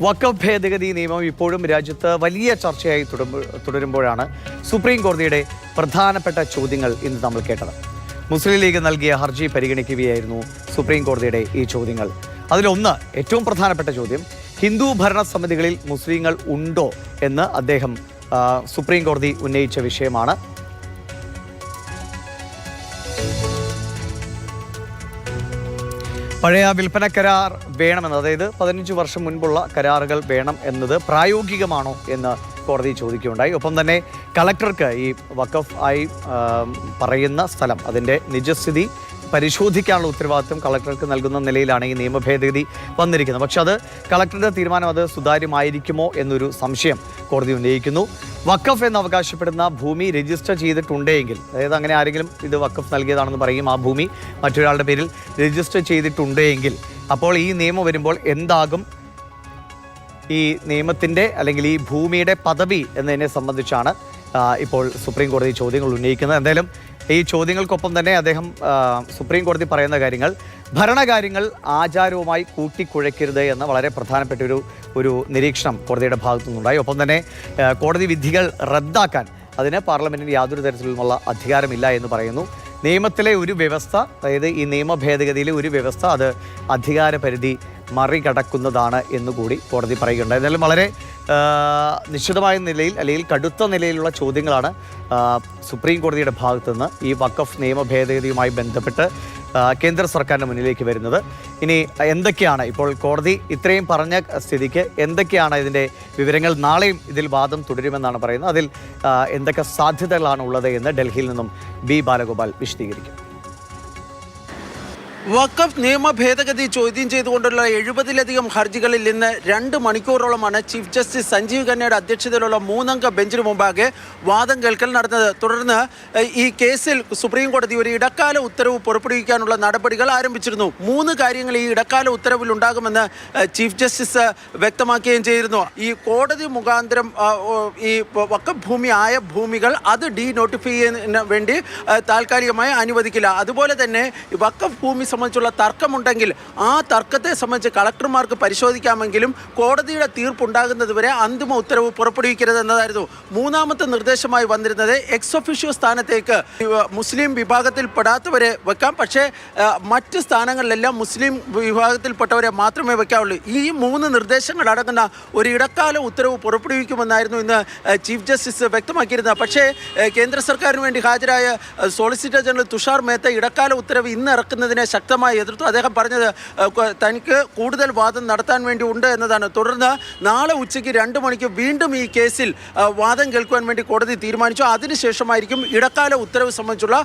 വക്കഫ് ഭേദഗതി നിയമം ഇപ്പോഴും രാജ്യത്ത് വലിയ ചർച്ചയായി തുടരുമ്പോ- തുടരുമ്പോഴാണ് സുപ്രീം കോടതിയുടെ പ്രധാനപ്പെട്ട ചോദ്യങ്ങൾ ഇന്ന് നമ്മൾ കേട്ടത്. മുസ്ലിം ലീഗ് നൽകിയ ഹർജി പരിഗണിക്കുകയായിരുന്നു സുപ്രീം കോടതിയുടെ ഈ ചോദ്യങ്ങൾ. അതിലൊന്ന് ഏറ്റവും പ്രധാനപ്പെട്ട ചോദ്യം ഹിന്ദു ഭരണ സമിതികളിൽ മുസ്ലിങ്ങൾ ഉണ്ടോ എന്ന് അദ്ദേഹം സുപ്രീം കോടതി ഉന്നയിച്ച വിഷയമാണ്. പഴയ വിൽപ്പന കരാർ വേണമെന്ന് അതായത് പതിനഞ്ച് വർഷം മുൻപുള്ള കരാറുകൾ വേണം എന്നത് പ്രായോഗികമാണോ എന്ന് കോടതി ചോദിക്കുകയുണ്ടായി. ഒപ്പം തന്നെ കളക്ടർക്ക് ഈ വക്കഫ് ആയി പറയുന്ന സ്ഥലം അതിന്റെ നിജസ്ഥിതി പരിശോധിക്കാനുള്ള ഉത്തരവാദിത്വം കളക്ടർക്ക് നൽകുന്ന നിലയിലാണ് ഈ നിയമ ഭേദഗതി വന്നിരിക്കുന്നത്. പക്ഷേ അത് കളക്ടറുടെ തീരുമാനം അത് സുതാര്യമായിരിക്കുമോ എന്നൊരു സംശയം കോടതി ഉന്നയിക്കുന്നു. വക്കഫ് എന്ന് അവകാശപ്പെടുന്ന ഭൂമി രജിസ്റ്റർ ചെയ്തിട്ടുണ്ടെങ്കിൽ അതായത് അങ്ങനെ ആരെങ്കിലും ഇത് വക്കഫ് നൽകിയതാണെന്ന് പറയും ആ ഭൂമി മറ്റൊരാളുടെ പേരിൽ രജിസ്റ്റർ ചെയ്തിട്ടുണ്ടെങ്കിൽ അപ്പോൾ ഈ നിയമം വരുമ്പോൾ എന്താകും? ഈ നിയമത്തിന്റെ അല്ലെങ്കിൽ ഈ ഭൂമിയുടെ പദവി എന്നതിനെ സംബന്ധിച്ചാണ് ഇപ്പോൾ സുപ്രീം കോടതി ചോദ്യങ്ങൾ ഉന്നയിക്കുന്നത്. എന്തായാലും ഈ ചോദ്യങ്ങൾക്കൊപ്പം തന്നെ അദ്ദേഹം സുപ്രീം കോടതി പറയുന്ന കാര്യങ്ങൾ ഭരണകാര്യങ്ങൾ ആചാരവുമായി കൂട്ടിക്കുഴയ്ക്കരുത് എന്ന വളരെ പ്രധാനപ്പെട്ട ഒരു ഒരു നിരീക്ഷണം കോടതിയുടെ ഭാഗത്തു നിന്നുണ്ടായി ഒപ്പം തന്നെ കോടതി വിധികൾ റദ്ദാക്കാൻ അതിന് പാർലമെന്റിന് യാതൊരു തരത്തിലുമുള്ള അധികാരമില്ല എന്ന് പറയുന്നു. നിയമത്തിലെ ഒരു വ്യവസ്ഥ അതായത് ഈ നിയമ ഭേദഗതിയിലെ ഒരു വ്യവസ്ഥ അത് അധികാര പരിധി മറികടക്കുന്നതാണ് എന്നുകൂടി കോടതി പറയുകയുണ്ട് എന്നാലും വളരെ നിശ്ചിതമായ നിലയിൽ അല്ലെങ്കിൽ കടുത്ത നിലയിലുള്ള ചോദ്യങ്ങളാണ് സുപ്രീം കോടതിയുടെ ഭാഗത്തുനിന്ന് ഈ വക്കഫ് നിയമ ഭേദഗതിയുമായി ബന്ധപ്പെട്ട് കേന്ദ്ര സർക്കാരിന്റെ മുന്നിലേക്ക് വരുന്നത്. ഇനി എന്തൊക്കെയാണ് ഇപ്പോൾ കോടതി ഇത്രയും പറഞ്ഞ സ്ഥിതിക്ക് എന്തൊക്കെയാണ് ഇതിന്റെ വിവരങ്ങൾ? നാളെയും ഇതിൽ വാദം തുടരുമെന്നാണ് പറയുന്നത്. അതിൽ എന്തൊക്കെ സാധ്യതകളാണ് ഉള്ളത് എന്ന് ഡൽഹിയിൽ നിന്നും ബി ബാലഗോപാൽ വിശദീകരിക്കും. വഖഫ് നിയമ ഭേദഗതി ചോദ്യം ചെയ്തുകൊണ്ടുള്ള എഴുപതിലധികം ഹർജികളിൽ ഇന്ന് രണ്ട് മണിക്കൂറോളമാണ് ചീഫ് ജസ്റ്റിസ് സഞ്ജീവ് ഖന്നയുടെ അധ്യക്ഷതയിലുള്ള മൂന്നംഗ ബെഞ്ചിന് മുമ്പാകെ വാദം കേൾക്കൽ നടന്നത്. തുടർന്ന് ഈ കേസിൽ സുപ്രീം കോടതി ഒരു ഇടക്കാല ഉത്തരവ് പുറപ്പെടുവിക്കാനുള്ള നടപടികൾ ആരംഭിച്ചിരുന്നു. മൂന്ന് കാര്യങ്ങൾ ഈ ഇടക്കാല ഉത്തരവിൽ ഉണ്ടാകുമെന്ന് ചീഫ് ജസ്റ്റിസ് വ്യക്തമാക്കുകയും ചെയ്തിരുന്നു. ഈ കോടതി മുഖാന്തരം ഈ വക്കഫ് ഭൂമി ആയ ഭൂമികൾ അത് ഡി നോട്ടിഫൈ ചെയ്യുന്നതിന് വേണ്ടി താൽക്കാലികമായി അനുവദിക്കില്ല. അതുപോലെ തന്നെ വക്കഫ് ഭൂമി സംബന്ധിച്ചുള്ള തർക്കമുണ്ടെങ്കിൽ ആ തർക്കത്തെ സംബന്ധിച്ച് കളക്ടർമാർക്ക് പരിശോധിക്കാമെങ്കിലും കോടതിയുടെ തീർപ്പുണ്ടാകുന്നത് വരെ അന്തിമ ഉത്തരവ് പുറപ്പെടുവിക്കരുത് എന്നതായിരുന്നു മൂന്നാമത്തെ നിർദ്ദേശമായി വന്നിരുന്നത് എക്സ് ഒഫീഷ്യോ സ്ഥാനത്തേക്ക്. മുസ്ലിം വിഭാഗത്തിൽ വിഭാഗത്തിൽപ്പെടാത്തവരെ വെക്കാം. പക്ഷേ മറ്റ് സ്ഥാനങ്ങളിലെല്ലാം മുസ്ലിം വിഭാഗത്തിൽപ്പെട്ടവരെ മാത്രമേ വെക്കാവുള്ളൂ. ഈ മൂന്ന് നിർദ്ദേശങ്ങൾ അടങ്ങുന്ന ഒരു ഇടക്കാല ഉത്തരവ് പുറപ്പെടുവിക്കുമെന്നായിരുന്നു ഇന്ന് ചീഫ് ജസ്റ്റിസ് വ്യക്തമാക്കിയിരുന്നത്. പക്ഷേ കേന്ദ്ര സർക്കാരിന് വേണ്ടി ഹാജരായ സോളിസിറ്റർ ജനറൽ തുഷാർ മേത്ത ഇടക്കാല ഉത്തരവ് ഇന്ന് ഇറക്കുന്നതിനെ ശക്തമായി എതിർത്തു. അദ്ദേഹം പറഞ്ഞത് തനിക്ക് കൂടുതൽ വാദം നടത്താൻ വേണ്ടി ഉണ്ട് എന്നതാണ്. തുടർന്ന് നാളെ ഉച്ചയ്ക്ക് രണ്ട് മണിക്ക് വീണ്ടും ഈ കേസിൽ വാദം കേൾക്കുവാൻ വേണ്ടി കോടതി തീരുമാനിച്ചു. അതിനുശേഷമായിരിക്കും ഇടക്കാല ഉത്തരവ് സംബന്ധിച്ചുള്ള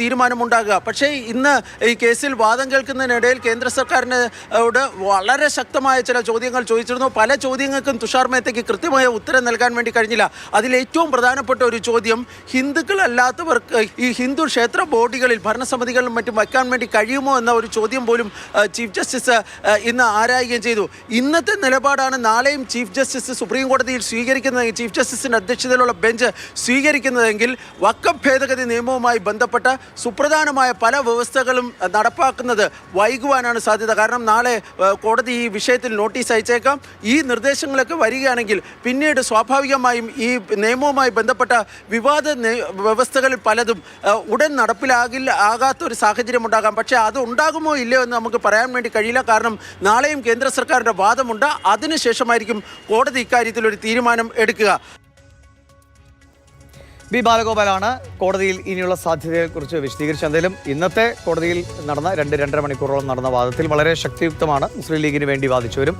തീരുമാനമുണ്ടാകുക. പക്ഷേ ഇന്ന് ഈ കേസിൽ വാദം കേൾക്കുന്നതിനിടയിൽ കേന്ദ്ര സർക്കാരിനോട് വളരെ ശക്തമായ ചില ചോദ്യങ്ങൾ ചോദിച്ചിരുന്നു. പല ചോദ്യങ്ങൾക്കും തുഷാർ മേത്തയ്ക്ക് കൃത്യമായ ഉത്തരം നൽകാൻ വേണ്ടി കഴിഞ്ഞില്ല. അതിൽ ഏറ്റവും പ്രധാനപ്പെട്ട ഒരു ചോദ്യം ഹിന്ദുക്കളല്ലാത്തവർക്ക് ഈ ഹിന്ദു ക്ഷേത്ര ബോഡികളിൽ ഭരണസമിതികളിലും മറ്റും വയ്ക്കാൻ വേണ്ടി കഴിയുമോ എന്ന ഒരു ചോദ്യം പോലും ചീഫ് ജസ്റ്റിസ് ഇന്ന് ആരായുകയും ചെയ്തു. ഇന്നത്തെ നിലപാടാണ് നാളെയും ചീഫ് ജസ്റ്റിസ് സുപ്രീം കോടതിയിൽ സ്വീകരിക്കുന്നത്. ചീഫ് ജസ്റ്റിസിന്റെ അധ്യക്ഷതയിലുള്ള ബെഞ്ച് സ്വീകരിക്കുന്നതെങ്കിൽ വക്കം ഭേദഗതി നിയമവുമായി ബന്ധപ്പെട്ട സുപ്രധാനമായ പല വ്യവസ്ഥകളും നടപ്പാക്കുന്നത് വൈകുവാനാണ് സാധ്യത. കാരണം നാളെ കോടതി ഈ വിഷയത്തിൽ നോട്ടീസ് അയച്ചേക്കാം. ഈ നിർദ്ദേശങ്ങളൊക്കെ വരികയാണെങ്കിൽ പിന്നീട് സ്വാഭാവികമായും ഈ നിയമവുമായി ബന്ധപ്പെട്ട വിവാദ വ്യവസ്ഥകളിൽ പലതും ഉടൻ നടപ്പിലാകില്ല ആകാത്ത ഒരു സാഹചര്യം ഉണ്ടാകാം. പക്ഷേ അത് ഉണ്ടാകുമോ ഇല്ലയോ എന്ന് നമുക്ക് പറയാൻ വേണ്ടി കഴിയില്ല. കാരണം നാളെയും കേന്ദ്ര സർക്കാരിന്റെ വാദമുണ്ട്. അതിനുശേഷമായിരിക്കും കോടതി ഇക്കാര്യത്തിൽ ഒരു തീരുമാനം എടുക്കുക. ബി ബാലഗോപാലാണ് കോടതിയിൽ ഇനിയുള്ള സാധ്യതയെക്കുറിച്ച് വിശദീകരിച്ച എന്തായാലും ഇന്നത്തെ കോടതിയിൽ നടന്ന രണ്ട് രണ്ടര മണിക്കൂറോളം നടന്ന വാദത്തിൽ വളരെ ശക്തിയുക്തമാണ് മുസ്ലിം ലീഗിന് വേണ്ടി വാദിച്ചവരും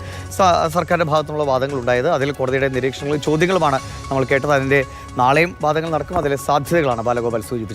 സർക്കാരിന്റെ ഭാഗത്തുനിന്നുള്ള വാദങ്ങൾ ഉണ്ടായത് അതിൽ കോടതിയുടെ നിരീക്ഷണങ്ങളും ചോദ്യങ്ങളുമാണ് നമ്മൾ കേട്ടത്. അതിന്റെ നാളെയും വാദങ്ങൾ നടക്കും. അതിലെ സാധ്യതകളാണ് ബാലഗോപാൽ സൂചിപ്പിച്ചത്.